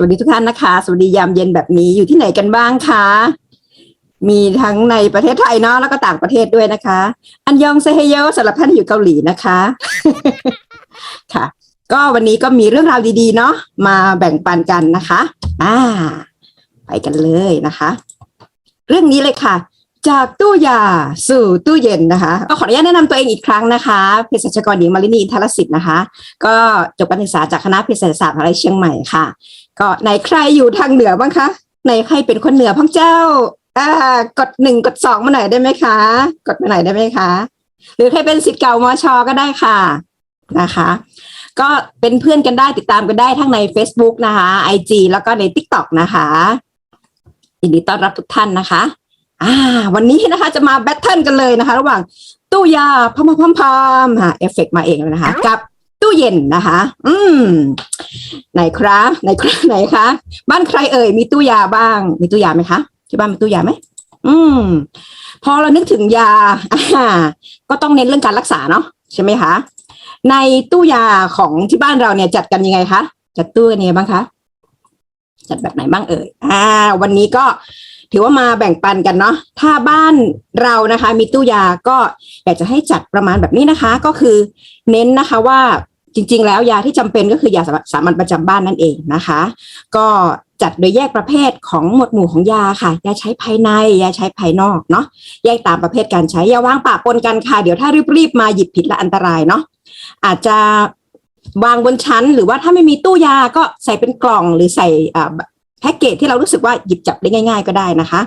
วัสดีทุกท่านนะคะ สวัสดียามเย็นแบบนี้อยู่ที่ไหนกันบ้างคะ มีทั้งในประเทศไทยเนาะแล้วก็ต่างประเทศด้วยนะคะ อันยองเซเฮโยสำหรับท่านอยู่เกาหลีนะคะ ค่ะ ก็วันนี้ก็มีเรื่องราวดีๆ เนาะมาแบ่งปันกันนะคะ อ่า ไปกันเลยนะคะ เรื่องนี้เลยค่ะ จากตู้ยาสู่ตู้เย็นนะคะก็ขออนุญาตแนะนำตัวเองอีกครั้งนะคะเภสัชกรหญิงมารินีอินทรสิทธิ์นะคะ ก็จบการศึกษาจากคณะเภสัชศาสตร์มหาวิทยาลัยเชียงใหม่ค่ะ ก็ไหนใครอยู่ทางเหนือบ้างคะไหนใครเป็นคนเหนือพ้องเจ้าอ่ากดหนึ่งกดสองมาหน่อยได้ไหมคะ กดมาหน่อยได้ไหมคะ หรือใครเป็นสิทธิ์เก่ามอชก็ได้ค่ะนะคะ ก็เป็นเพื่อนกันได้ติดตามกันได้ทั้งใน Facebook นะคะ IG แล้วก็ใน TikTok นะคะยินดีต้อนรับทุกท่านนะคะ อ่า วันนี้นะคะจะมาแบทเทิลกันเลยนะคะ ระหว่างตู้ยาพมพมพมฮะเอฟเฟกมาเองเลยนะคะ กับตู้เย็นนะคะ อืมไหนครับไหนครับไหนคะ บ้านใครเอ่ยมีตู้ยาบ้าง มีตู้ยาไหมคะที่บ้านมีตู้ยาไหมอืม พอเรานึกถึงยาอ่าก็ต้องเน้นเรื่องการรักษาเนาะใช่ไหมคะในตู้ยาของที่บ้านเราเนี่ยจัดกันยังไงคะจัดตู้กันยังไงบ้างคะจัดแบบไหนบ้างเอ่ยอ่า วันนี้ก็ ถือว่ามาแบ่งปันกันเนาะถ้าบ้านเรานะคะ มีตู้ยาก็อยากจะให้จัดประมาณแบบนี้นะคะ ก็คือเน้นนะคะว่าจริง ๆ แล้วยาที่จำเป็นก็คือยาสามัญประจำบ้านนั่นเองนะคะ ก็จัดโดยแยกประเภทของหมวดหมู่ของยาค่ะยาใช้ภายในยาใช้ภายนอกเนาะแยกตามประเภทการใช้อย่าวางปะปนกันค่ะเดี๋ยวถ้ารีบๆมาหยิบผิดและอันตรายเนาะอาจจะวางบนชั้น หรือว่าถ้าไม่มีตู้ยาก็ใส่เป็นกล่องหรือใส่อ่า แพ็กเกจที่เรารู้สึกว่าหยิบจับได้ง่าย ๆ ก็ได้นะคะ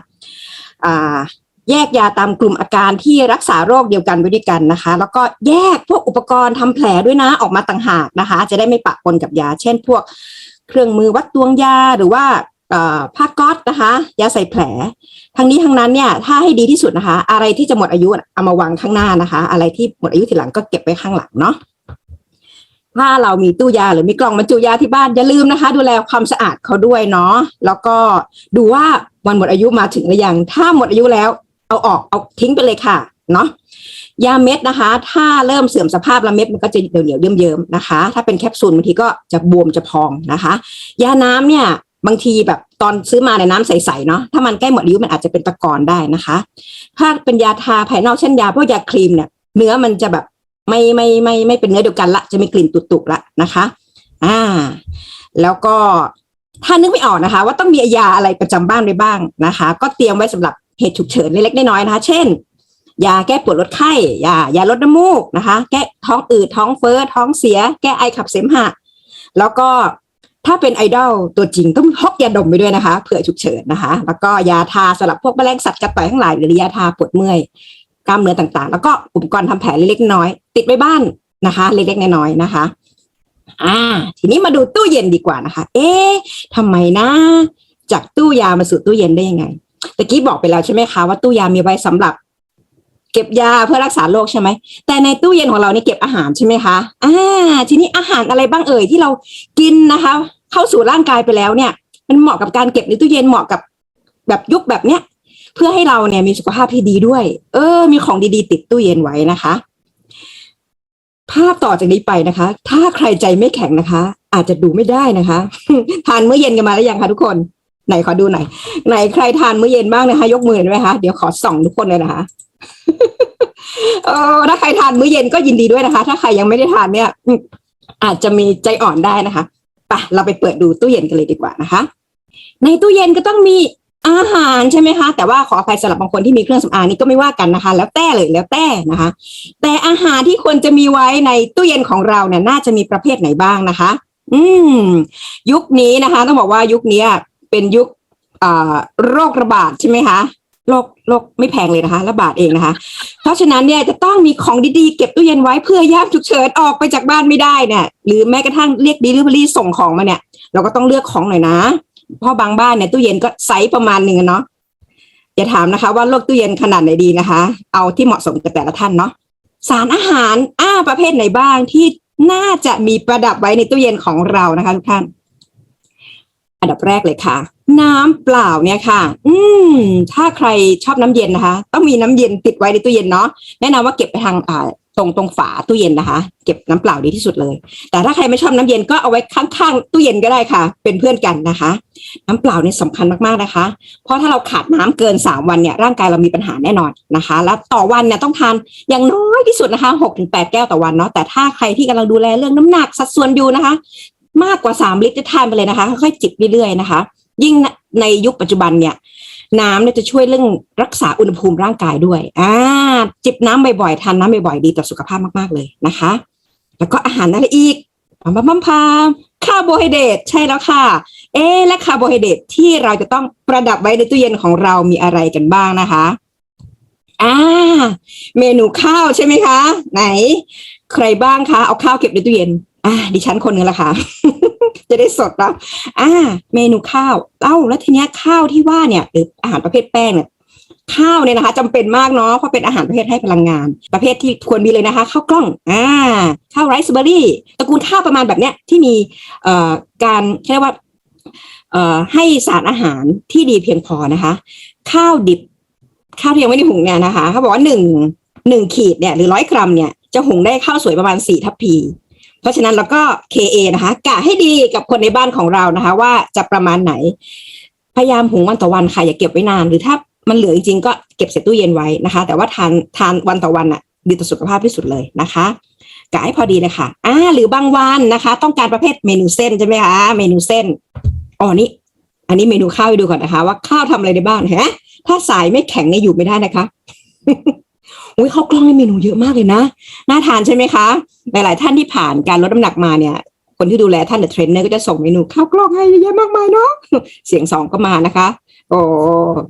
แยกยาตามกลุ่มอาการที่รักษาโรคเดียวกันไว้ด้วยกันนะคะ แล้วก็แยกพวกอุปกรณ์ทำแผลด้วยนะออกมาต่างหากนะคะ จะได้ไม่ปะปนกับยา เช่น พวกเครื่องมือวัดตวงยาหรือว่าผ้าก๊อตนะคะ ยาใส่แผล ทั้งนี้ทั้งนั้นเนี่ยถ้าให้ดีที่สุดนะคะ อะไรที่จะหมดอายุเอามาวางข้างหน้านะคะ อะไรที่หมดอายุทีหลังก็เก็บไว้ข้างหลังเนาะ ถ้าเรามีตู้ยาหรือมีกล่องบรรจุยาที่บ้านอย่าลืมนะคะ ดูแลความสะอาดเขาด้วยเนาะแล้วก็ดูว่าวันหมดอายุมาถึงหรือยังถ้าหมดอายุแล้ว เอาออกเอาทิ้งไปเลยค่ะเนาะยาเม็ดนะคะ ถ้าเริ่มเสื่อมสภาพละเม็ดมันก็จะเหนียวเหนียวเยิ้มๆนะคะ ถ้าเป็นแคปซูลบางทีก็จะบวมจะพองนะคะ ยาน้ำเนี่ยบางทีแบบตอนซื้อมาในน้ำใสๆเนาะถ้ามันใกล้หมดอายุมันอาจจะเป็นตะกอนได้นะคะ ถ้าเป็นยาทาภายนอกเช่นยาพวกยาครีมเนี่ยเนื้อมันจะแบบ ไม่ไม่ไม่ไม่เป็นเนื้อเดียวกันละจะมีกลิ่นตุกๆละนะคะ อ่า แล้วก็ถ้านึกไม่ออกนะคะ ว่าต้องมียาอะไรประจำบ้านไว้บ้างนะคะ ก็เตรียมไว้สำหรับเหตุฉุกเฉินเล็กๆน้อยๆนะคะ เช่น ยาแก้ปวดลดไข้ยายาลดน้ำมูกนะคะ แก้ท้องอืดท้องเฟ้อท้องเสีย แก้ไอขับเสมหะ แล้วก็ถ้าเป็นไอดอลตัวจริงต้องพกยาดมไปด้วยนะคะเผื่อฉุกเฉินนะคะ แล้วก็ยาทาสำหรับพวกแมลงสัตว์กัดต่อยทั้งหลายหรือยาทาปวดเมื่อย กล้ามเนื้อต่างๆ แล้วก็อุปกรณ์ทำแผลเล็กๆน้อยติดไว้บ้านนะคะ เล็กๆน้อยๆนะคะ อ่า ทีนี้มาดูตู้เย็นดีกว่านะคะ เอ๊ะทำไมนะจากตู้ยามาสู่ตู้เย็นได้ยังไงตะกี้บอกไปแล้วใช่ไหมคะว่าตู้ยามีไว้สำหรับ เก็บยาเพื่อรักษาโรคใช่ไหมแต่ในตู้เย็นของเรานี่เก็บอาหารใช่ไหมคะอ่าทีนี้อาหารอะไรบ้างเอ่ยที่เรากินนะคะ เข้าสู่ร่างกายไปแล้วเนี่ย มันเหมาะกับการเก็บในตู้เย็นเหมาะกับแบบยุคแบบเนี้ย เพื่อให้เราเนี่ยมีสุขภาพที่ดีด้วย เออ มีของดีๆ ติดตู้เย็นไว้นะคะ ภาพต่อจากนี้ไปนะคะ ถ้าใครใจไม่แข็งนะคะ อาจจะดูไม่ได้นะคะ ทานมื้อเย็นกันมาแล้วยังคะทุกคนไหนขอดูหน่อยไหนใครทานมื้อเย็นบ้างนะคะ ยกมือได้ไหมคะเดี๋ยวขอส่องทุกคนเลยนะคะเออถ้าใครทานมื้อเย็นก็ยินดีด้วยนะคะ ถ้าใครยังไม่ได้ทานเนี่ย อาจจะมีใจอ่อนได้นะคะไปเราไปเปิดดูตู้เย็นกันเลยดีกว่านะคะ ในตู้เย็นก็ต้องมี อาหารใช่ไหมคะ แต่ว่าขออภัยสำหรับบางคนที่มีเครื่องสำอางนี่ก็ไม่ว่ากันนะคะ แล้วแต่เลยแล้วแต่นะคะ แต่อาหารที่ควรจะมีไว้ในตู้เย็นของเราเนี่ยน่าจะมีประเภทไหนบ้างนะคะ อืม ยุคนี้นะคะ ต้องบอกว่ายุคนี้เป็นยุคโรคระบาดใช่ไหมคะโรคโรคไม่แพงเลยนะคะ ระบาดเองนะคะ เพราะฉะนั้นเนี่ยจะต้องมีของดีๆ เก็บตู้เย็นไว้เพื่อยามฉุกเฉินออกไปจากบ้านไม่ได้เนี่ยหรือแม้กระทั่งเรียก delivery ส่งของมาเนี่ย เราก็ต้องเลือกของหน่อยนะ เพราะบางบ้านเนี่ยตู้เย็นก็ไซส์ประมาณหนึ่งเนาะอย่าถามนะคะ ว่าโลกตู้เย็นขนาดไหนดีนะคะ เอาที่เหมาะสมกับแต่ละท่านเนาะสารอาหารอ้าประเภทไหนบ้างที่น่าจะมีประดับไว้ในตู้เย็นของเรานะคะทุกท่าน อันดับแรกเลยค่ะ น้ำเปล่าเนี่ยค่ะ อืม ถ้าใครชอบน้ำเย็นนะคะ ต้องมีน้ำเย็นติดไว้ในตู้เย็นเนาะแนะนำว่าเก็บไปทางอ่า ตรงตรงฝาตู้เย็นนะคะ เก็บน้ำเปล่าดีที่สุดเลย แต่ถ้าใครไม่ชอบน้ำเย็นก็เอาไว้ข้างๆตู้เย็นก็ได้ค่ะ เป็นเพื่อนกันนะคะ น้ำเปล่าเนี่ยสำคัญมากๆนะคะ เพราะถ้าเราขาดน้ำเกินสามวันเนี่ยร่างกายเรามีปัญหาแน่นอนนะคะ แล้วต่อวันเนี่ยต้องทานอย่างน้อยที่สุดนะคะหกถึงแปดแก้วต่อวันเนาะแต่ถ้าใครที่กำลังดูแลเรื่องน้ำหนักสัดส่วนอยู่นะคะ มากกว่าสามลิตรจะทานไปเลยนะคะค่อยๆจิบเรื่อยๆนะคะ ยิ่งในยุคปัจจุบันเนี่ย น้ำเนี่ยจะช่วยเรื่องรักษาอุณหภูมิร่างกายด้วยอ่าจิบน้ำบ่อยๆทานน้ำบ่อยๆดีต่อสุขภาพมากๆเลยนะคะ แล้วก็อาหารอะไรอีกพัมพัมพัมพัมคาร์โบไฮเดรตใช่แล้วค่ะ เอ๊และคาร์โบไฮเดรตที่เราจะต้องประดับไว้ในตู้เย็นของเรามีอะไรกันบ้างนะคะอ่าเมนูข้าวใช่ไหมคะ ไหน ใครบ้างคะเอาข้าวเก็บในตู้เย็น อ่าดิฉันคนนึงละค่ะ จะได้สดแล้วอ่า เมนูข้าวเอ้าแล้วทีเนี้ยข้าวที่ว่าเนี่ยหรืออาหารประเภทแป้งเนี่ยข้าวเนี่ยนะคะจำเป็นมากเนาะเพราะเป็นอาหารประเภทให้พลังงาน ประเภทที่ควรมีเลยนะคะข้าวกล้องอ่าข้าวไรซ์เบอร์รี่ตระกูลข้าวประมาณแบบเนี้ยที่มีเอ่อการเรียกว่าเอ่อให้สารอาหารที่ดีเพียงพอนะคะ ข้าวดิบ ข้าวที่ยังไม่ได้หุงเนี่ยนะคะเขาบอกว่าหนึ่งหนึ่งขีดเนี่ยหรือร้อยกรัมเนี่ยจะหุงได้ข้าวสวยประมาณสี่ทัพพี เพราะฉะนั้นเราก็ KA นะคะกะให้ดีกับคนในบ้านของเรานะคะ ว่าจะประมาณไหน พยายามหุงวันต่อวันค่ะอย่าเก็บไว้นาน หรือถ้ามันเหลือจริงๆก็เก็บใส่ตู้เย็นไว้นะคะ แต่ว่าทานทานวันต่อวันอะดีต่อสุขภาพที่สุดเลยนะคะกะให้พอดีเลยค่ะอ่าหรือบางวันนะคะ ต้องการประเภทเมนูเส้นใช่ไหมคะเมนูเส้นอ๋อนี่อันนี้เมนูข้าวให้ดูก่อนนะคะ ว่าข้าวทำอะไรได้บ้านไหมถ้าสายไม่แข็งเนี่ยอยู่ไม่ได้นะคะ อุ้ยข้าวกล้องนี่เมนูเยอะมากเลยนะ น่าทานใช่ไหมคะ หลาย ๆ ท่านที่ผ่านการลดน้ำหนักมาเนี่ย คนที่ดูแลท่านเดอะเทรนเนอร์ก็จะส่งเมนูข้าวกล้องให้เยอะแยะมากมายเนาะ เสียงสองก็มานะคะ โอ้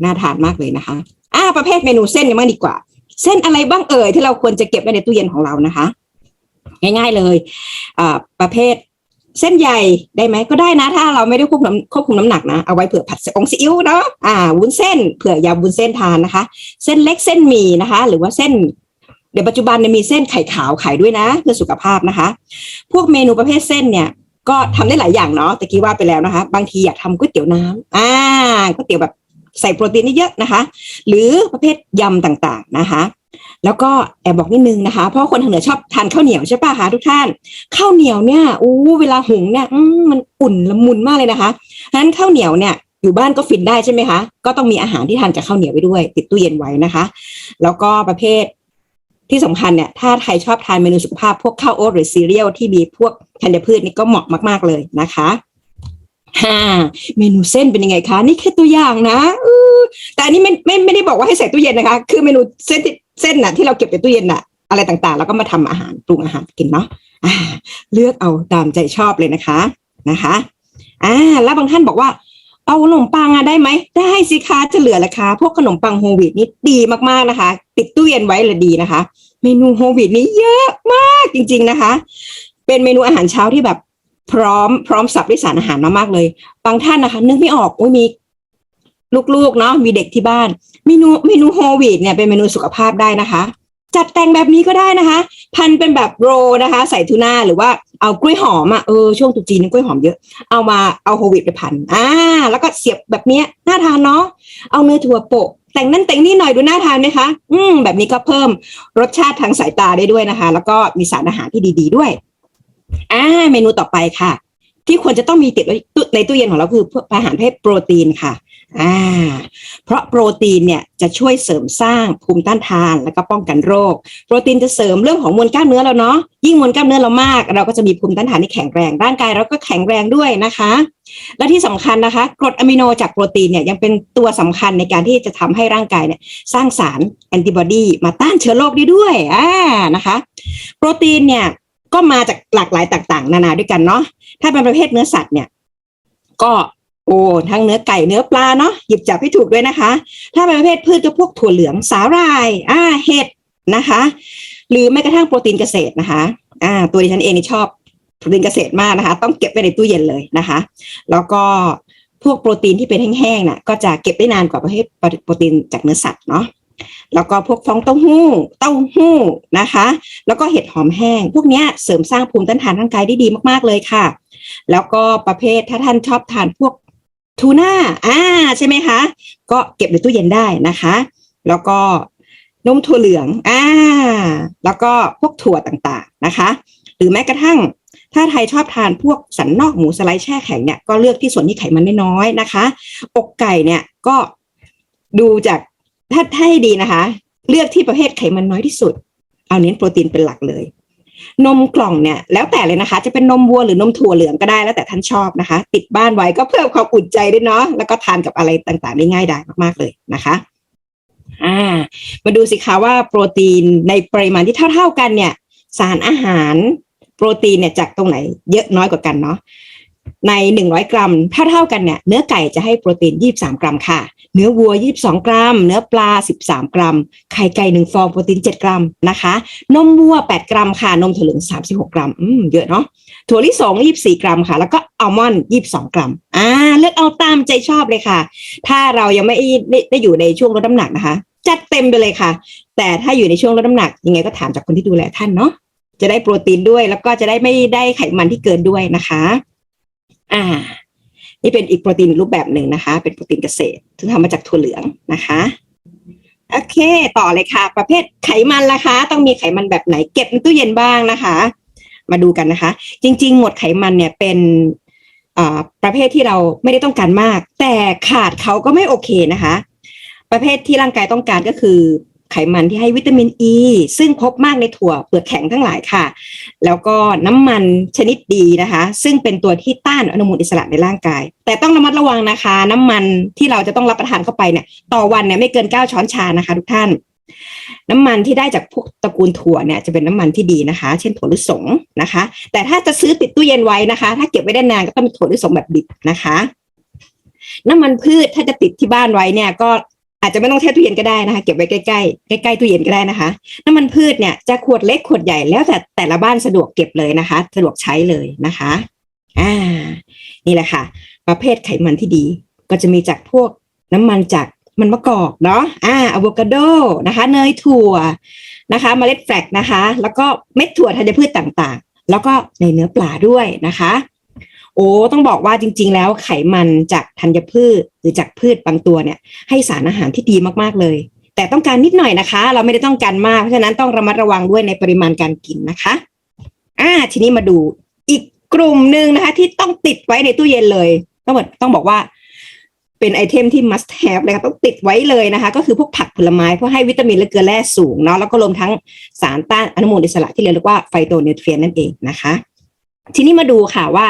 น่าทานมากเลยนะคะ อ่า ประเภทเมนูเส้นกันบ้างดีกว่า เส้นอะไรบ้างเอ่ยที่เราควรจะเก็บไว้ในตู้เย็นของเรานะคะ ง่าย ๆ เลย อ่า ประเภท เส้นใหญ่ได้ไหมก็ได้นะ ถ้าเราไม่ได้ควบคุมควบคุมน้ำหนักนะเอาไว้เผื่อผัดองซีอิ๊วเนาะอ่าวุ้นเส้นเผื่อยำวุ้นเส้นทานนะคะ เส้นเล็กเส้นหมี่นะคะ หรือว่าเส้นเดี๋ยวปัจจุบันเนี่ยมีเส้นไข่ขาวขายด้วยนะเพื่อสุขภาพนะคะ พวกเมนูประเภทเส้นเนี่ย ก็ทำได้หลายอย่างเนาะตะกี้ว่าไปแล้วนะคะ บางทีอยากทำก๋วยเตี๋ยวน้ำอ่าก๋วยเตี๋ยวแบบใส่โปรตีนเยอะนะคะ หรือประเภทยำต่างๆนะคะ แล้วก็แอบบอกนิดนึงนะคะ เพราะคนทางเหนือชอบทานข้าวเหนียวใช่ป่ะคะทุกท่าน ข้าวเหนียวเนี่ยอู้เวลาหุงเนี่ยมันอุ่นละมุนมากเลยนะคะฉะนั้นข้าวเหนียวเนี่ยอยู่บ้านก็ฟินได้ใช่ไหมคะ ก็ต้องมีอาหารที่ทานกับข้าวเหนียวไปด้วย ติดตู้เย็นไว้นะคะ แล้วก็ประเภทที่สำคัญเนี่ย ถ้าใครชอบทานเมนูสุขภาพพวกข้าวโอ๊ตหรือซีเรียลที่มีพวกธัญพืชนี่ก็เหมาะมาก ๆเลยนะคะฮ่าเมนูเส้นเป็นยังไงคะ นี่แค่ตัวอย่างนะแต่อันนี้ไม่ไม่ไม่ได้บอกว่าให้ใส่ตู้เย็นนะคะ คือเมนูเส้นที่ เส้นน่ะที่เราเก็บในตู้เย็นน่ะ อะไรต่างๆ แล้วก็มาทำอาหารปรุงอาหารกินเนาะเลือกเอาตามใจชอบเลยนะคะนะคะอ่าแล้วบางท่านบอกว่า เอาขนมปังอะได้ไหมได้สิคะจะเหลือละคะพวกขนมปังโฮลวีตนี่ดีมากๆนะคะ ติดตู้เย็นไว้เลยดีนะคะ เมนูโฮลวีตนี้เยอะมากจริง ๆนะคะ เป็นเมนูอาหารเช้าที่แบบพร้อมพร้อมสับด้วยสารอาหารมากๆเลย บางท่านนะคะ นึกไม่ออกว่ามีลูกๆเนาะมีเด็กที่บ้าน นูเมนูโฮวีตเนี่ยเป็นเมนูสุขภาพได้นะคะ จัดแต่งแบบนี้ก็ได้นะคะ พันเป็นแบบโรนะคะ ใส่ทูน่าหรือว่าเอากล้วยหอมอะเออช่วงตรุษจีนนี่กล้วยหอมเยอะ เอามาเอาโฮวีตไปพันอ่าแล้วก็เสียบแบบเนี้ยน่าทานเนาะเอาเนยถั่วโปะแต่งนั่นแต่งนี่หน่อยดูน่าทานไหมคะ อืม แบบนี้ก็เพิ่มรสชาติทางสายตาได้ด้วยนะคะ แล้วก็มีสารอาหารที่ดี ๆ ด้วย อ่า เมนูต่อไปค่ะ ที่ควรจะต้องมีติดในตู้เย็นของเราคือพวกอาหารประเภทโปรตีนค่ะ อ่าเพราะโปรตีนเนี่ยจะช่วยเสริมสร้างภูมิต้านทานแล้วก็ป้องกันโรค โปรตีนจะเสริมเรื่องของมวลกล้ามเนื้อเราเนาะยิ่งมวลกล้ามเนื้อเรามาก เราก็จะมีภูมิต้านทานที่แข็งแรงร่างกายเราก็แข็งแรงด้วยนะคะ และที่สำคัญนะคะ กรดอะมิโนจากโปรตีนเนี่ยยังเป็นตัวสำคัญในการที่จะทำให้ร่างกายเนี่ยสร้างสารแอนติบอดีมาต้านเชื้อโรคได้ด้วยอ่านะคะ โปรตีนเนี่ยก็มาจากหลากหลายต่าง ๆ นานาด้วยกันเนาะถ้าเป็นประเภทเนื้อสัตว์เนี่ยก็ โอ้ทั้งเนื้อไก่เนื้อปลาเนาะหยิบจับให้ถูกด้วยนะคะ ถ้าเป็นประเภทพืชก็พวกถั่วเหลืองสาหร่ายอ่าเห็ดนะคะ หรือแม้กระทั่งโปรตีนเกษตรนะคะอ่าตัวดิฉันเองนี่ชอบโปรตีนเกษตรมากนะคะ ต้องเก็บไว้ในตู้เย็นเลยนะคะ แล้วก็พวกโปรตีนที่เป็นแห้งๆน่ะก็จะเก็บได้นานกว่าประเภทโปรตีนจากเนื้อสัตว์เนาะแล้วก็พวกฟองเต้าหู้ เต้าหู้นะคะ แล้วก็เห็ดหอมแห้ง พวกนี้เสริมสร้างภูมิต้านทานร่างกายได้ดีมากๆเลยค่ะ แล้วก็ประเภทถ้าท่านชอบทานพวก ทูน่าอ่าใช่ไหมคะ ก็เก็บในตู้เย็นได้นะคะ แล้วก็นมถั่วเหลืองอ่าแล้วก็พวกถั่วต่างๆนะคะ หรือแม้กระทั่งถ้าไทยชอบทานพวกสันนอกหมูสไลด์แช่แข็งเนี่ยก็เลือกที่ส่วนที่ไขมันน้อยๆนะคะ อกไก่เนี่ยก็ดูจากถ้าถ้าให้ดีนะคะ เลือกที่ประเภทไขมันน้อยที่สุด เอาเน้นโปรตีนเป็นหลักเลย นมกล่องเนี่ยแล้วแต่เลยนะคะ จะเป็นนมวัวหรือนมถั่วเหลืองก็ได้แล้วแต่ท่านชอบนะคะ ติดบ้านไว้ก็เพิ่มความอุ่นใจด้วยเนาะแล้วก็ทานกับอะไรต่างๆได้ง่ายได้มากๆเลยนะคะอ่ามาดูสิคะว่าโปรตีนในปริมาณที่เท่า ๆกันเนี่ย สารอาหารโปรตีนเนี่ยจากตรงไหนเยอะน้อยกว่ากันเนาะ ในหนึ่งร้อยกรัมเท่ากันเนี่ยเนื้อไก่จะให้โปรตีนยี่สามกรัมค่ะ เนื้อวัวยี่สองกรัม เนื้อปลาสิบสามกรัม ไข่ไก่หนึ่งฟองโปรตีนเจ็ดกรัมนะคะ นมวัวแปดกรัมค่ะ นมถั่วเหลืองสามสิบหกกรัม อืม เยอะเนาะ ถั่วลิสงยี่สี่กรัมค่ะ แล้วก็อัลมอนด์ยี่สองกรัม อ่า เลือกเอาตามใจชอบเลยค่ะ ถ้าเรายังไม่ได้ได้อยู่ในช่วงลดน้ำหนักนะคะ จัดเต็มไปเลยค่ะ แต่ถ้าอยู่ในช่วงลดน้ำหนักยังไงก็ถามจากคนที่ดูแลท่านเนาะ จะได้โปรตีนด้วย แล้วก็จะได้ไม่ได้ไขมันที่เกินด้วยนะคะ อ่า นี่เป็นอีกโปรตีนรูปแบบหนึ่งนะคะ เป็นโปรตีนเกษตรซึ่งทำมาจากถั่วเหลืองนะคะโอเค ต่อเลยค่ะ ประเภทไขมันล่ะคะ ต้องมีไขมันแบบไหนเก็บในตู้เย็นบ้างนะคะ มาดูกันนะคะ จริง ๆ หมดไขมันเนี่ยเป็นอ่าประเภทที่เราไม่ได้ต้องการมาก แต่ขาดเขาก็ไม่โอเคนะคะ ประเภทที่ร่างกายต้องการก็คือ ไขมันที่ให้วิตามินอ e, ีซึ่งพบมากในถั่วเปลือกแข็งทั้งหลายค่ะ แล้วก็น้ำมันชนิดดีนะคะ ซึ่งเป็นตัวที่ต้านอนุมูลอิสระในร่างกาย แต่ต้องระมัดระวังนะคะ น้ำมันที่เราจะต้องรับประทานเข้าไปเนี่ยต่อวันเนี่ยไม่เกินเก้าช้อนชานะคะ ทุกท่าน น้ำมันที่ได้จากพวกตระกูลถั่วเนี่ยจะเป็นน้ำมันที่ดีนะคะ เช่นถั่วลิสงนะคะ แต่ถ้าจะซื้อติดตู้เย็นไว้นะคะ ถ้าเก็บไว้ได้นานก็ต้องเป็นถั่วลิสงแบบดิบนะคะน้ำมันพืชถ้าจะติดที่บ้านไว้เนี่ยก็ อาจจะไม่ต้องแช่ตู้เย็นก็ได้นะคะ เก็บไว้ใกล้ๆใกล้ๆตู้เย็นก็ได้นะคะ น้ำมันพืชเนี่ยจะขวดเล็กขวดใหญ่แล้วแต่แต่ละบ้านสะดวกเก็บเลยนะคะ สะดวกใช้เลยนะคะอ่านี่แหละค่ะ ประเภทไขมันที่ดี ก็จะมีจากพวกน้ำมันจากมันมะกอกเนาะอ่าอะโวคาโดนะคะ เนยถั่วนะคะเมล็ดแฟลกนะคะ แล้วก็เม็ดถั่วธัญพืชต่างๆ แล้วก็ในเนื้อปลาด้วยนะคะ โอ้ต้องบอกว่าจริง ๆ แล้วไขมันจากธัญพืชหรือจากพืชบางตัวเนี่ย ให้สารอาหารที่ดีมากๆเลย แต่ต้องการนิดหน่อยนะคะ เราไม่ได้ต้องการมากเพราะฉะนั้นต้องระมัดระวังด้วยในปริมาณการกินนะคะอ่าทีนี้มาดูอีกกลุ่มหนึ่งนะคะ ที่ต้องติดไว้ในตู้เย็นเลยต้องบอกต้องบอกว่าเป็นไอเทมที่ must have เลยค่ะต้องติดไว้เลยนะคะ ก็คือพวกผักผลไม้เพราะให้วิตามินและเกลือแร่สูงเนาะแล้วก็รวมทั้งสารต้านอนุมูลอิสระที่เรียกว่าไฟโตนิวเทรียนนั่นเองนะคะ ทีนี้มาดูค่ะว่า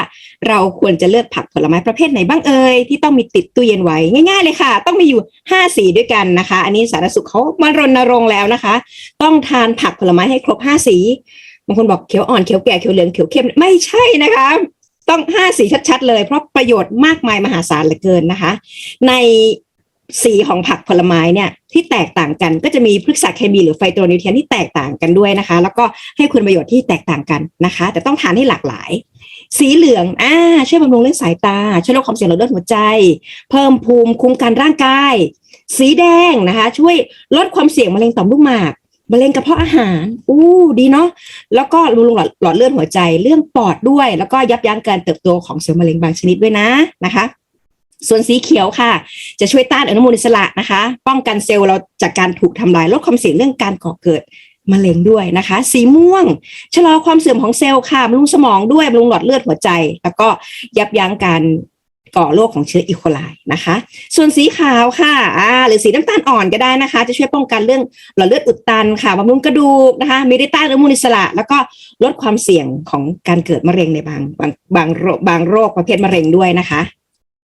เราควรจะเลือกผักผลไม้ประเภทไหนบ้างเอ่ยที่ต้องมีติดตู้เย็นไว้ง่าย ๆ เลยค่ะ ต้องมีอยู่ห้าสีด้วยกันนะคะ อันนี้สารสุขเขามารณรงค์แล้วนะคะ ต้องทานผักผลไม้ให้ครบห้าสีบางคนบอกเขียวอ่อนเขียวแก่เขียวเหลืองเขียวเข้มไม่ใช่นะคะ ต้องห้าสีชัดๆเลย เพราะประโยชน์มากมายมหาศาลเหลือเกินนะคะ ในสีของผักผลไม้เนี่ย ที่แตกต่างกัน ก็จะมีพฤกษเคมีหรือไฟโตนิวเทียนที่แตกต่างกันด้วยนะคะ แล้วก็ให้คุณประโยชน์ที่แตกต่างกันนะคะ แต่ต้องทานให้หลากหลาย สีเหลืองอ่าช่วยบำรุงเรื่องสายตาช่วยลดความเสี่ยงลดเลือดหัวใจ เพิ่มภูมิคุ้มกันร่างกาย สีแดงนะคะ ช่วยลดความเสี่ยงมะเร็งต่อมลูกหมากมะเร็งกระเพาะอาหาร อู้ ดีเนาะ แล้วก็บำรุงหลอดหลอดเลือดหัวใจ เรื่องปอดด้วย แล้วก็ยับยั้งการเติบโตของเซลล์มะเร็งบางชนิดด้วยนะ นะคะ ส่วนสีเขียวค่ะ จะช่วยต้านอนุมูลอิสระนะคะ ป้องกันเซลล์เราจากการถูกทำลายลดความเสี่ยงเรื่องการก่อเกิดมะเร็งด้วยนะคะ สีม่วง ชะลอความเสื่อมของเซลล์ค่ะบำรุงสมองด้วยบำรุงหลอดเลือดหัวใจ แล้วก็ยับยั้งการก่อโรคของเชื้ออีโคไลนะคะ ส่วนสีขาวค่ะอ่าหรือสีน้ำตาลอ่อนก็ได้นะคะ จะช่วยป้องกันเรื่องหลอดเลือดอุดตันค่ะบำรุงกระดูกนะคะมีได้ต้านอนุมูลอิสระ แล้วก็ลดความเสี่ยงของการเกิดมะเร็งในบางบางบางโรคบางโรคประเภทมะเร็งด้วยนะคะ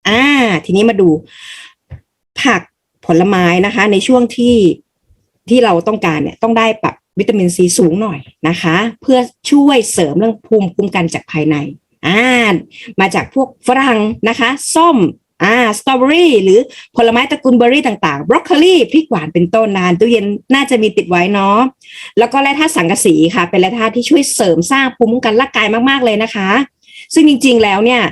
อ่า ทีนี้มาดู ผักผลไม้นะคะ ในช่วงที่ที่เราต้องการเนี่ยต้องได้ปรับวิตามินซีสูงหน่อยนะคะ เพื่อช่วยเสริมเรื่องภูมิคุ้มกันจากภายในอ่ามาจากพวกฝรั่งนะคะ ส้มอ่าสตรอเบอรี่หรือผลไม้ตระกูลเบอร์รี่ต่างๆ บรอกโคลีพริกหวานเป็นต้นนานตู้เย็นน่าจะมีติดไว้เนาะแล้วก็แร่ธาตุสังกะสีค่ะ เป็นแร่ธาตุที่ช่วยเสริมสร้างภูมิคุ้มกันร่างกายมากๆเลยนะคะ ซึ่งจริงๆแล้วเนี่ย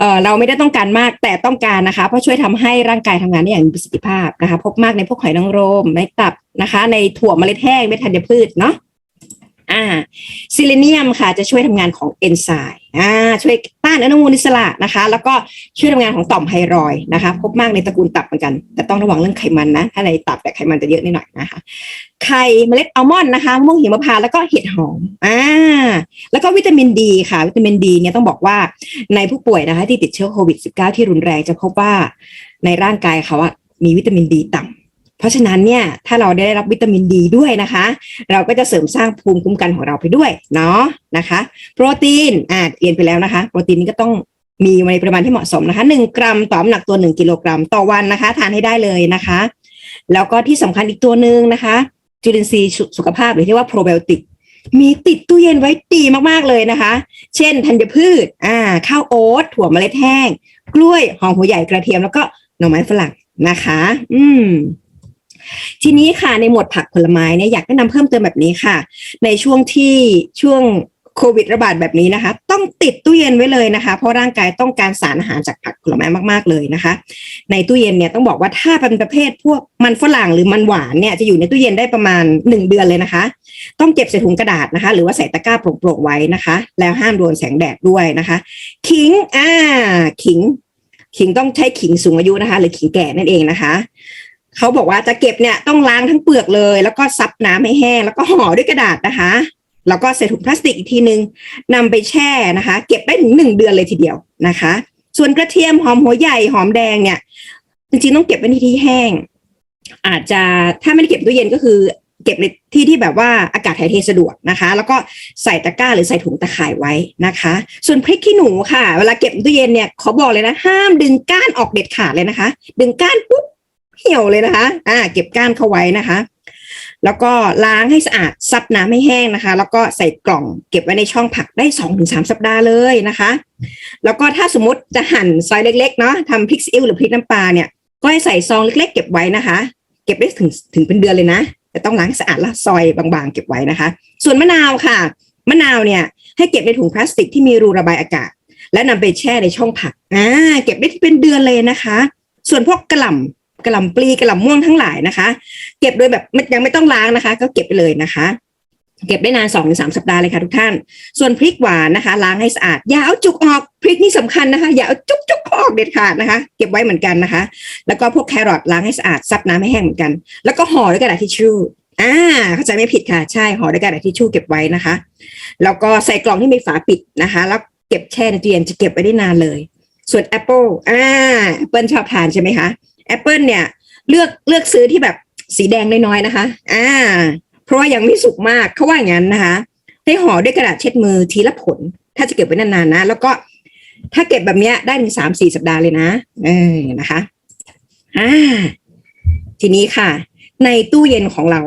เอ่อเราไม่ได้ต้องการมากแต่ต้องการนะคะ เพราะช่วยทำให้ร่างกายทำงานได้อย่างมีประสิทธิภาพนะคะ พบมากในพวกหอยนางรมในตับนะคะ ในถั่วเมล็ดแห้งเม็ดธัญพืชเนาะ อ่าซิลิเนียมค่ะจะช่วยทำงานของเอนไซม์อ่าช่วยต้านอนุมูลอิสระนะคะ แล้วก็ช่วยทำงานของต่อมไทรอยนะคะ พบมากในตระกูลตับเหมือนกัน แต่ต้องระวังเรื่องไขมันนะ ถ้าในตับแต่ไขมันจะเยอะนิดหน่อยนะคะ ไข่เมล็ดอัลมอนด์นะคะม่วงหิมพานแล้วก็เห็ดหอมอ่าแล้วก็วิตามินดีค่ะ วิตามินดีเนี่ยต้องบอกว่าในผู้ป่วยนะคะ ที่ติดเชื้อโควิด -19 ที่รุนแรงจะพบว่าในร่างกายเขาอะมีวิตามินดีต่ำ เพราะฉะนั้นเนี่ยถ้าเราได้รับวิตามินดีด้วยนะคะ เราก็จะเสริมสร้างภูมิคุ้มกันของเราไปด้วยเนาะนะคะ โปรตีนอ่าเรียนไปแล้วนะคะ โปรตีนนี่ก็ต้องมีในปริมาณที่เหมาะสมนะคะหนึ่งกรัมต่อน้ำหนักตัวหนึ่งกิโลกรัมต่อวันนะคะ ทานให้ได้เลยนะคะ แล้วก็ที่สำคัญอีกตัวหนึ่งนะคะ จุลินทรีย์สุขภาพหรือที่ว่าโปรไบโอติกมีติดตู้เย็นไว้ดีมากๆเลยนะคะ เช่นธัญพืชอ่าข้าวโอ๊ตถั่วเมล็ดแห้ง กล้วยหอมหัวใหญ่กระเทียมแล้วก็หน่อไม้ฝรั่งนะคะ อืม ทีนี้ค่ะในหมวดผักผลไม้เนี่ยอยากแนะนำเพิ่มเติมแบบนี้ค่ะ ในช่วงที่ช่วงโควิดระบาดแบบนี้นะคะ ต้องติดตู้เย็นไว้เลยนะคะ เพราะร่างกายต้องการสารอาหารจากผักผลไม้มากๆเลยนะคะ ในตู้เย็นเนี่ยต้องบอกว่าถ้าเป็นประเภทพวกมันฝรั่งหรือมันหวานเนี่ยจะอยู่ในตู้เย็นได้ประมาณหนึ่งเดือนเลยนะคะ ต้องเก็บใส่ถุงกระดาษนะคะ หรือว่าใส่ตะกร้าโปร่งๆไว้นะคะ แล้วห้ามโดนแสงแดดด้วยนะคะ ขิงอ่าขิง ขิงต้องใช้ขิงสูงอายุนะคะ หรือขิงแก่นั่นเองนะคะ เขาบอกว่าจะเก็บเนี่ยต้องล้างทั้งเปลือกเลย แล้วก็ซับน้ำให้แห้ง แล้วก็ห่อด้วยกระดาษนะคะ แล้วก็ใส่ถุงพลาสติกอีกทีนึงนำไปแช่นะคะ เก็บได้ถึงหนึ่งเดือนเลยทีเดียวนะคะ ส่วนกระเทียมหอมหัวใหญ่หอมแดงเนี่ยจริงๆต้องเก็บไว้ในที่แห้ง อาจจะถ้าไม่ได้เก็บตู้เย็นก็คือ เก็บในที่ที่แบบว่าอากาศถ่ายเทสะดวกนะคะ แล้วก็ใส่ตะกร้าหรือใส่ถุงตะข่ายไว้นะคะ ส่วนพริกขี้หนูค่ะ เวลาเก็บตู้เย็นเนี่ยขอบอกเลยนะ ห้ามดึงก้านออกเด็ดขาดเลยนะคะ ดึงก้านปุ๊บ เหี่ยวเลยนะคะ อ่า เก็บก้านเข้าไว้นะคะ แล้วก็ล้างให้สะอาดซับน้ำให้แห้งนะคะ แล้วก็ใส่กล่องเก็บไว้ในช่องผักได้สองถึงสามสัปดาห์เลยนะคะ แล้วก็ถ้าสมมติจะหั่นซอยเล็กๆเนาะทำพริกซีอิ๊วหรือพริกน้ำปลาเนี่ยก็ให้ใส่ซองเล็กๆ เก็บไว้นะคะ เก็บได้ถึงถึงเป็นเดือนเลยนะแต่ต้องล้างสะอาดแล้วซอยบางๆ เก็บไว้นะคะ ส่วนมะนาวค่ะ มะนาวเนี่ยให้เก็บในถุงพลาสติกที่มีรูระบายอากาศ และนำไปแช่ในช่องผักอ่าเก็บได้เป็นเดือนเลยนะคะ ส่วนพวกกระหล่ำ กระหล่ำปลีกระหล่ำม่วงทั้งหลายนะคะ เก็บโดยแบบยังไม่ต้องล้างนะคะ ก็เก็บไปเลยนะคะ เก็บได้นานสองถึงสามสัปดาห์เลยค่ะทุกท่าน ส่วนพริกหวานนะคะ ล้างให้สะอาดอย่าเอาจุกออกพริกนี่สำคัญนะคะ อย่าเอาจุกจุกออกเด็ดขาดนะคะ เก็บไว้เหมือนกันนะคะ แล้วก็พวกแครอทล้างให้สะอาดซับน้ำให้แห้งเหมือนกัน แล้วก็ห่อด้วยกระดาษทิชชู่อ่าเข้าใจไม่ผิดค่ะใช่ห่อด้วยกระดาษทิชชู่เก็บไว้นะคะ แล้วก็ใส่กล่องที่มีฝาปิดนะคะ แล้วเก็บแช่ในตู้เย็นจะเก็บไว้ได้นานเลย ส่วนแอปเปิลอ่าแอปเปิลชอบทานใช่ไหมคะ แอปเปิลเนี่ย เลือกเลือกซื้อที่แบบสีแดงน้อยๆนะคะ อ่า เพราะว่ายังไม่สุกมากเขาว่าอย่างนั้นนะคะให้ห่อด้วยกระดาษเช็ดมือทีละผล ถ้าจะเก็บไว้นานๆนะ แล้วก็ถ้าเก็บแบบเนี้ยได้ถึงสามสี่สัปดาห์เลยนะ เออนะคะ อ่า ทีนี้ค่ะ ในตู้เย็นของเรา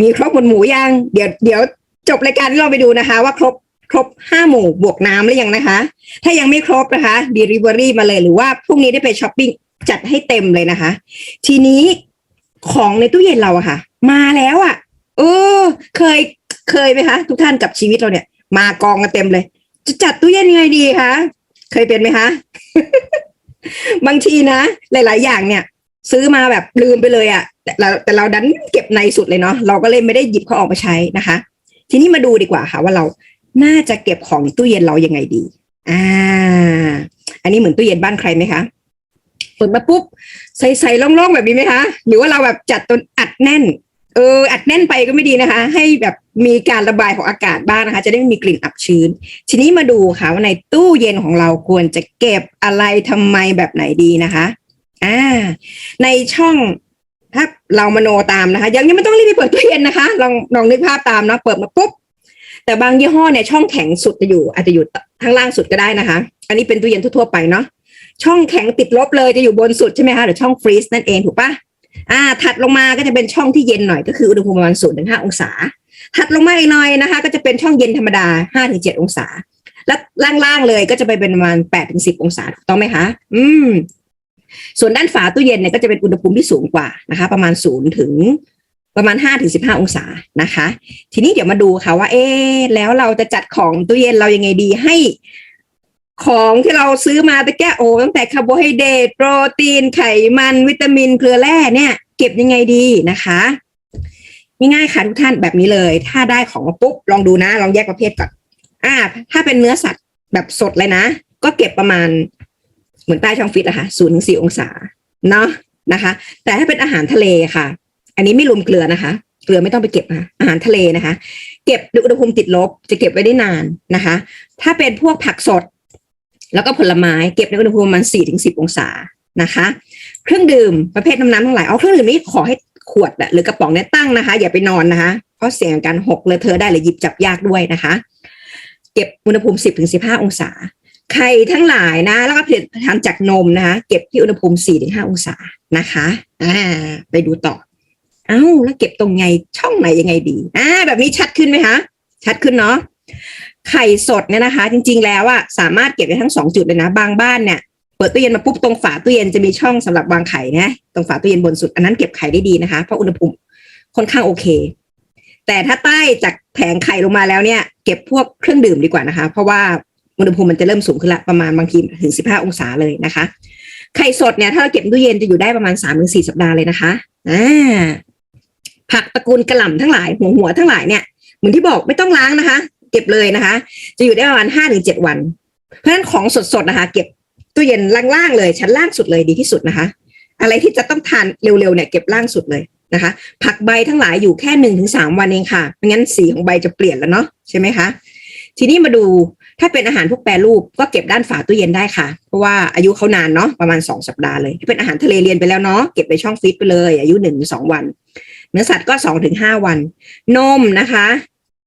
มีครบหมดหมูยัง เดี๋ยวเดี๋ยวจบรายการที่เราไปดูนะคะ ว่าครบครบห้าหมู่บวกน้ำหรือยังนะคะ ถ้ายังไม่ครบนะคะ delivery มาเลยหรือว่าพรุ่งนี้ได้ไปช้อปปิ้ง จัดให้เต็มเลยนะคะ ทีนี้ของในตู้เย็นเราอะค่ะ มาแล้วอะเออ เคยเคยไหมคะ ทุกท่านกับชีวิตเราเนี่ย มากองกันเต็มเลย จะจัดตู้เย็นยังไงดีคะเคยเป็นไหมคะบางทีนะหลาย ๆ อย่างเนี่ย ซื้อมาแบบลืมไปเลยอะแต่เราแต่เราดันเก็บในสุดเลยเนาะเราก็เลยไม่ได้หยิบเขาออกมาใช้นะคะ ทีนี้มาดูดีกว่าค่ะ ว่าเราน่าจะเก็บของตู้เย็นเรายังไงดี อ่า อันนี้เหมือนตู้เย็นบ้านใครไหมคะ เปิดมาปุ๊บ ใส่ใส่ล่องๆแบบนี้ไหมคะ หรือว่าเราแบบจัดตัวอัดแน่น เอออัดแน่นไปก็ไม่ดีนะคะ ให้แบบมีการระบายของอากาศบ้างนะคะ จะได้ไม่มีกลิ่นอับชื้น ทีนี้มาดูค่ะว่าในตู้เย็นของเราควรจะเก็บอะไรทำไมแบบไหนดีนะคะอ่าในช่องถ้าเรามโนตามนะคะ ยังยังไม่ต้องรีบไปเปิดตู้เย็นนะคะ ลองลองนึกภาพตามเนาะเปิดมาปุ๊บแต่บางยี่ห้อเนี่ยช่องแข็งสุดจะอยู่อาจจะอยู่ข้างล่างสุดก็ได้นะคะ อันนี้เป็นตู้เย็นทั่วๆไปเนาะ ช่องแข็งติดลบเลยจะอยู่บนสุดใช่ไหมคะหรือช่องฟรีซนั่นเองถูกปะอ่า ถัดลงมาก็จะเป็นช่องที่เย็นหน่อยก็คืออุณหภูมิประมาณศูนย์ถึงห้าองศา ถัดลงมาอีกหน่อยนะคะ ก็จะเป็นช่องเย็นธรรมดาห้าถึงเจ็ดองศา แล้วล่างๆเลยก็จะไปเป็นประมาณแปดถึงสิบองศาถูกต้องไหมคะ อืม ส่วนด้านฝาตู้เย็นเนี่ยก็จะเป็นอุณหภูมิที่สูงกว่านะคะ ประมาณศูนย์ถึงประมาณห้าถึงสิบห้าองศานะคะ ทีนี้เดี๋ยวมาดูค่ะว่า เอ๊แล้วเราจะจัดของตู้เย็นเรายังไงดีให้ ของที่เราซื้อมาตะแก้โอตั้งแต่คาร์โบไฮเดรตโปรตีนไขมันวิตามินเกลือแร่เนี่ย เก็บยังไงดีนะคะง่ายๆค่ะทุกท่านแบบนี้เลย ถ้าได้ของมาปุ๊บลองดูนะ ลองแยกประเภทก่อนอ่า ถ้าเป็นเนื้อสัตว์แบบสดเลยนะ ก็เก็บประมาณเหมือนใต้ช่องฟิตอะค่ะศูนย์ถึงสี่องศาเนาะนะคะ แต่ถ้าเป็นอาหารทะเลค่ะ อันนี้ไม่รวมเกลือนะคะ เกลือไม่ต้องไปเก็บนะอาหารทะเลนะคะ เก็บอุณหภูมิติดลบจะเก็บไว้ได้นานนะคะ ถ้าเป็นพวกผักสด แล้วก็ผลไม้เก็บในอุณหภูมิประมาณสี่ถึงสิบองศานะคะ เครื่องดื่มประเภทน้ำน้ำทั้งหลายเอาเครื่องดื่มนี้ขอให้ขวดอะหรือกระป๋องเนี่ยตั้งนะคะ อย่าไปนอนนะคะ เพราะเสี่ยงการหกเลอะเทอได้หรือหยิบจับยากด้วยนะคะ เก็บอุณหภูมิสิบถึงสิบห้าองศาไข่ทั้งหลายนะ แล้วก็ผลิตภัณฑ์จากนมนะคะ เก็บที่อุณหภูมิสี่ถึงห้าองศานะคะอ่าไปดูต่อเอ้าแล้วเก็บตรงไงช่องไหนยังไงดีอ่าแบบนี้ชัดขึ้นไหมคะชัดขึ้นเนาะ ไข่สดเนี่ยนะคะ จริง ๆ แล้วอะสามารถเก็บได้ทั้งสองจุดเลยนะ บางบ้านเนี่ยเปิดตู้เย็นมาปุ๊บตรงฝาตู้เย็นจะมีช่องสำหรับวางไข่นะตรงฝาตู้เย็นบนสุดอันนั้นเก็บไข่ได้ดีนะคะ เพราะอุณหภูมิค่อนข้างโอเค แต่ถ้าใต้จากแผงไข่ลงมาแล้วเนี่ย เก็บพวกเครื่องดื่มดีกว่านะคะ เพราะว่าอุณหภูมิมันจะเริ่มสูงขึ้นละประมาณบางทีถึง15องศาเลยนะคะ ไข่สดเนี่ยถ้าเราเก็บตู้เย็นจะอยู่ได้ประมาณ3-4สัปดาห์เลยนะคะอ่าผักตระกูลกระหล่ำทั้งหลายหัวหัวทั้งหลายเนี่ยเหมือนที่บอกไม่ต้องล้างนะคะ เก็บเลยนะคะ จะอยู่ได้ประมาณ5-7วัน เพราะฉะนั้นของสดๆนะคะ เก็บตู้เย็นล่างๆเลยชั้นล่างสุดเลยดีที่สุดนะคะ อะไรที่จะต้องทานเร็วๆเนี่ยเก็บล่างสุดเลยนะคะ ผักใบทั้งหลายอยู่แค่หนึ่งถึงสามวันเองค่ะไม่งั้นสีของใบจะเปลี่ยนแล้วเนาะใช่ไหมคะทีนี้มาดูถ้าเป็นอาหารพวกแปรรูปก็เก็บด้านฝาตู้เย็นได้ค่ะ เพราะว่าอายุเขานานเนาะประมาณสองสัปดาห์เลยถ้าเป็นอาหารทะเลเรียนไปแล้วเนาะเก็บในช่องฟรีซไปเลย อายุหนึ่งสองวัน เนื้อสัตว์ก็สองถึงห้าวัน นมนะคะ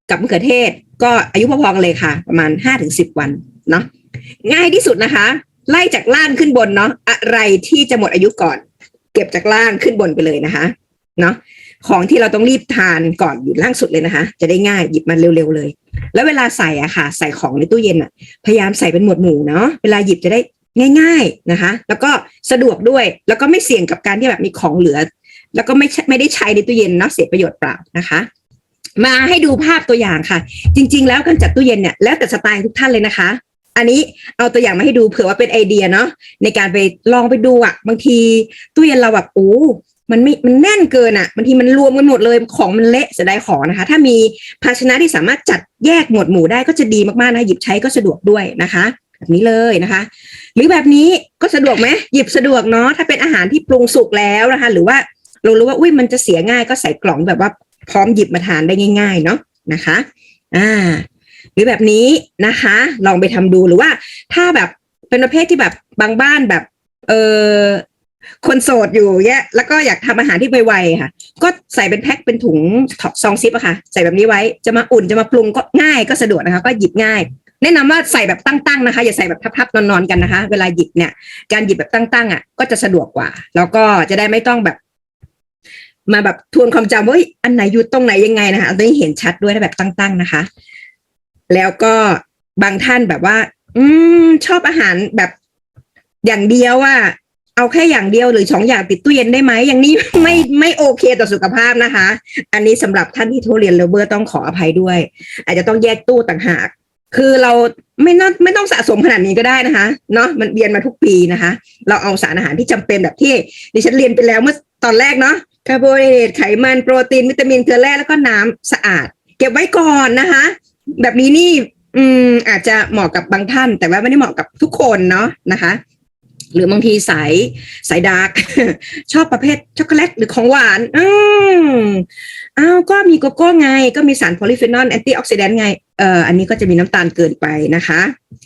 กับมะเขือเทศ ก็อายุพอๆกันเลยค่ะ ประมาณห้าถึงสิบวันเนาะง่ายที่สุดนะคะ ไล่จากล่างขึ้นบนเนาะอะไรที่จะหมดอายุก่อน เก็บจากล่างขึ้นบนไปเลยนะคะเนาะของที่เราต้องรีบทานก่อนอยู่ล่างสุดเลยนะคะ จะได้ง่ายหยิบมาเร็วๆเลย แล้วเวลาใส่อะค่ะ ใส่ของในตู้เย็นอะพยายามใส่เป็นหมวดหมู่เนาะเวลาหยิบจะได้ง่าย ๆนะคะ แล้วก็สะดวกด้วยแล้วก็ไม่เสี่ยงกับการที่แบบมีของเหลือ แล้วก็ไม่ไม่ได้ใช้ในตู้เย็นเนาะเสียประโยชน์เปล่านะคะ มาให้ดูภาพตัวอย่างค่ะ จริง ๆ แล้วการจัดตู้เย็นเนี่ยแล้วแต่สไตล์ทุกท่านเลยนะคะ อันนี้เอาตัวอย่างมาให้ดูเผื่อว่าเป็นไอเดียเนาะในการไปลองไปดูอะบางทีตู้เย็นเราแบบโอ้มันไม่มันแน่นเกินอะบางทีมันรวมกันหมดเลยของมันเละเสียดายของนะคะ ถ้ามีภาชนะที่สามารถจัดแยกหมวดหมู่ได้ก็จะดีมากๆนะหยิบใช้ก็สะดวกด้วยนะคะแบบนี้เลยนะคะ หรือแบบนี้ก็สะดวกไหมหยิบสะดวกเนาะถ้าเป็นอาหารที่ปรุงสุกแล้วนะคะ หรือว่าเรารู้ว่าอุ้ยมันจะเสียง่ายก็ใส่กล่องแบบว่า พร้อมหยิบมาทานได้ง่าย ๆ เนาะนะคะ อ่า หรือแบบนี้นะคะ ลองไปทำดูหรือว่า ถ้าแบบเป็นประเภทที่แบบบางบ้านแบบ เออคนโสดอยู่เงี้ยแล้วก็อยากทำอาหารที่ไวๆค่ะ ก็ใส่เป็นแพ็คเป็นถุงซองซิปอะค่ะ ใส่แบบนี้ไว้จะมาอุ่นจะมาปรุงก็ง่ายก็สะดวกนะคะ ก็หยิบง่าย แนะนำว่าใส่แบบตั้งๆนะคะ อย่าใส่แบบทับๆนอนๆกันนะคะ เวลาหยิบเนี่ยการหยิบแบบตั้งๆอะก็จะสะดวกกว่า แล้วก็จะได้ไม่ต้องแบบ มาแบบทวนความจำว่าอันไหนอยู่ตรงไหนยังไงนะคะอันนี้เห็นชัดด้วยถ้าแบบตั้ง ๆนะคะ แล้วก็บางท่านแบบว่า อืม ชอบอาหารแบบอย่างเดียวอะเอาแค่อย่างเดียวหรือสองอย่างติดตู้เย็นได้ไหมอย่างนี้ไม่ไม่โอเคต่อสุขภาพนะคะ อันนี้สำหรับท่านที่ทุเรียนเลเวอร์ต้องขออภัยด้วย อาจจะต้องแยกตู้ต่างหาก คือเราไม่ต้องไม่ต้องสะสมขนาดนี้ก็ได้นะคะเนาะมันเรียนมาทุกปีนะคะ เราเอาสารอาหารที่จำเป็นแบบที่ดิฉันเรียนไปแล้วเมื่อตอนแรกเนาะ คาร์โบไฮเดรตไขมันโปรตีนวิตามินเกลือแร่แล้วก็น้ำสะอาด เก็บไว้ก่อนนะคะ แบบนี้นี่อืมอาจจะเหมาะกับบางท่าน แต่ว่าไม่ได้เหมาะกับทุกคนเนาะนะคะ หรือบางทีสายสายดาร์กชอบประเภทช็อกโกแลตหรือของหวาน อืมอ้าวก็มีโกโก้ไง ก็มีสารโพลิฟีนอลแอนตี้ออกซิแดนต์ไงเอ่ออันนี้ก็จะมีน้ำตาลเกินไปนะคะ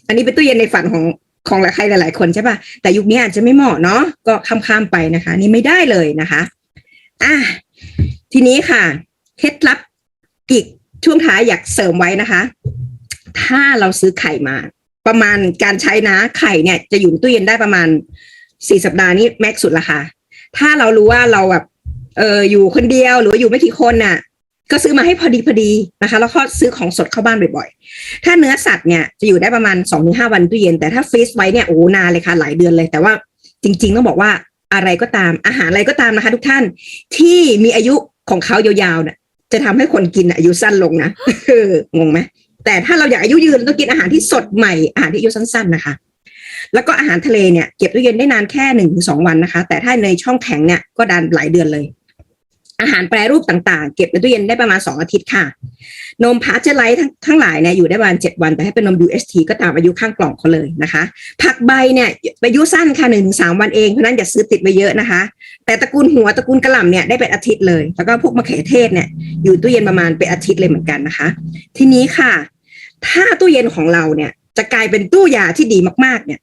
อันนี้เป็นตู้เย็นในฝันของของใครหลาย ๆ คนใช่ป่ะแต่ยุคนี้อาจจะไม่เหมาะเนาะก็ข้ามๆไปนะคะ นี่ไม่ได้เลยนะคะ อะทีนี้ค่ะ เคล็ดลับอีกช่วงท้ายอยากเสริมไว้นะคะ ถ้าเราซื้อไข่มา ประมาณการใช้นะไข่เนี่ย จะอยู่ตู้เย็นได้ประมาณสี่สัปดาห์นี้แม็กสุดละค่ะ ถ้าเรารู้ว่าเราแบบเอออยู่คนเดียวหรือว่าอยู่ไม่กี่คนน่ะ ก็ซื้อมาให้พอดีพอดีนะคะ แล้วก็ซื้อของสดเข้าบ้านบ่อยๆ ถ้าเนื้อสัตว์เนี่ยจะอยู่ได้ประมาณสองถึงห้าวันตู้เย็นแต่ถ้าฟรีซไว้เนี่ยโอ้โหนานเลยค่ะหลายเดือนเลย แต่ว่าจริง ๆ ต้องบอกว่า อะไรก็ตาม อาหารอะไรก็ตามนะคะ ทุกท่านที่มีอายุของเขายาวๆเนี่ยจะทำให้คนกินอายุสั้นลงนะงงไหมแต่ถ้าเราอยากอายุยืนต้องกินอาหารที่สดใหม่อาหารที่อายุสั้น ๆนะคะ แล้วก็อาหารทะเลเนี่ยเก็บตู้เย็นได้นานแค่หนึ่งถึงสองวันนะคะ แต่ถ้าในช่องแข็งเนี่ยก็ดานหลายเดือนเลย อาหารแปรรูปต่างๆ เก็บในตู้เย็นได้ประมาณ 2 อาทิตย์ค่ะ นมพาสเจอไลท์ทั้งทั้งหลายเนี่ยอยู่ได้ประมาณ 7 วัน แต่ให้เป็นนม UST ก็ตามอายุข้างกล่องเขาเลยนะคะ ผักใบเนี่ยอายุสั้นค่ะหนึ่งถึงสามวันเองเพราะนั้นอย่าซื้อติดไปเยอะนะคะ แต่ตระกูลหัวตระกูลกระหล่ำเนี่ยได้เป็นอาทิตย์เลย แล้วก็พวกมะเขือเทศเนี่ยอยู่ตู้เย็นประมาณเป็นอาทิตย์เลยเหมือนกันนะคะ ทีนี้ค่ะ ถ้าตู้เย็นของเราเนี่ยจะกลายเป็นตู้ยาที่ดีมากๆเนี่ย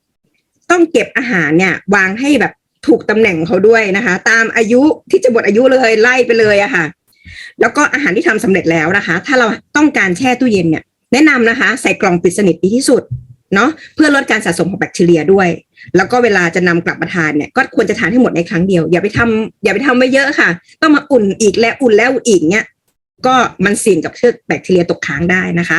ต้องเก็บอาหารเนี่ยวางให้แบบ ถูกตำแหน่งเขาด้วยนะคะ ตามอายุที่จะหมดอายุเลยไล่ไปเลยอะค่ะ แล้วก็อาหารที่ทำสำเร็จแล้วนะคะ ถ้าเราต้องการแช่ตู้เย็นเนี่ย แนะนำนะคะ ใส่กล่องปิดสนิทดีที่สุดเนาะเพื่อลดการสะสมของแบคทีเรียด้วย แล้วก็เวลาจะนำกลับมาทานเนี่ยก็ควรจะทานให้หมดในครั้งเดียว อย่าไปทำอย่าไปทำไว้เยอะค่ะ ต้องมาอุ่นอีกและอุ่นแล้วอีกเนี่ยก็มันเสี่ยงกับเชื้อแบคทีเรียตกค้างได้นะคะ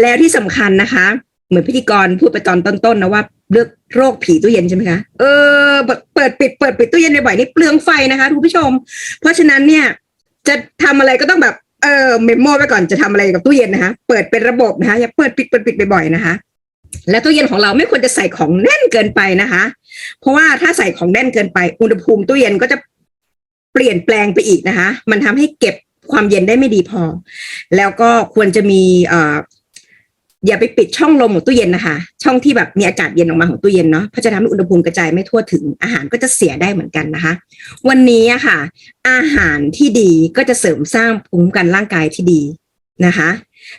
แล้วที่สำคัญนะคะ เหมือนพิธีกรพูดไปตอนต้นๆนะว่า เลือกโรคผีตู้เย็นใช่ไหมคะ เออ เปิดปิดเปิดปิดตู้เย็นบ่อยๆนี่เปลืองไฟนะคะทุกผู้ชม เพราะฉะนั้นเนี่ยจะทำอะไรก็ต้องแบบเออเมมโมไว้ก่อนจะทำอะไรกับตู้เย็นนะคะ เปิดเป็นระบบนะคะอย่าเปิดปิดเปิดปิดบ่อยๆนะคะ แล้วตู้เย็นของเราไม่ควรจะใส่ของแน่นเกินไปนะคะ เพราะว่าถ้าใส่ของแน่นเกินไป อุณหภูมิตู้เย็นก็จะเปลี่ยนแปลงไปอีกนะคะ มันทำให้เก็บความเย็นได้ไม่ดีพอ แล้วก็ควรจะมีเอ่อ อย่าไปปิดช่องลมของตู้เย็นนะคะ ช่องที่แบบมีอากาศเย็นออกมาของตู้เย็นเนาะเพราะจะทำให้อุณหภูมิกระจายไม่ทั่วถึงอาหารก็จะเสียได้เหมือนกันนะคะ วันนี้อะค่ะ อาหารที่ดีก็จะเสริมสร้างภูมิคุ้มกันร่างกายที่ดีนะคะ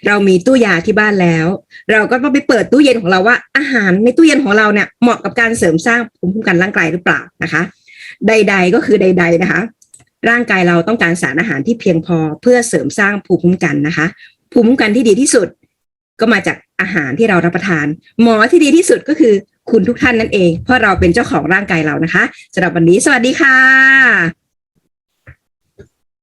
เรามีตู้ยาที่บ้านแล้ว เราก็ต้องไปเปิดตู้เย็นของเราว่า อาหารในตู้เย็นของเราเนี่ยเหมาะกับการเสริมสร้างภูมิคุ้มกันร่างกายหรือเปล่านะคะ ใด ๆ ก็คือใด ๆ นะคะ ร่างกายเราต้องการสารอาหารที่เพียงพอเพื่อเสริมสร้างภูมิคุ้มกันนะคะ ภูมิคุ้มกันที่ดีที่สุด ก็มาจากอาหารที่เรารับประทาน หมอที่ดีที่สุดก็คือคุณทุกท่านนั่นเอง เพราะเราเป็นเจ้าของร่างกายเรานะคะสำหรับวันนี้ สวัสดีค่ะ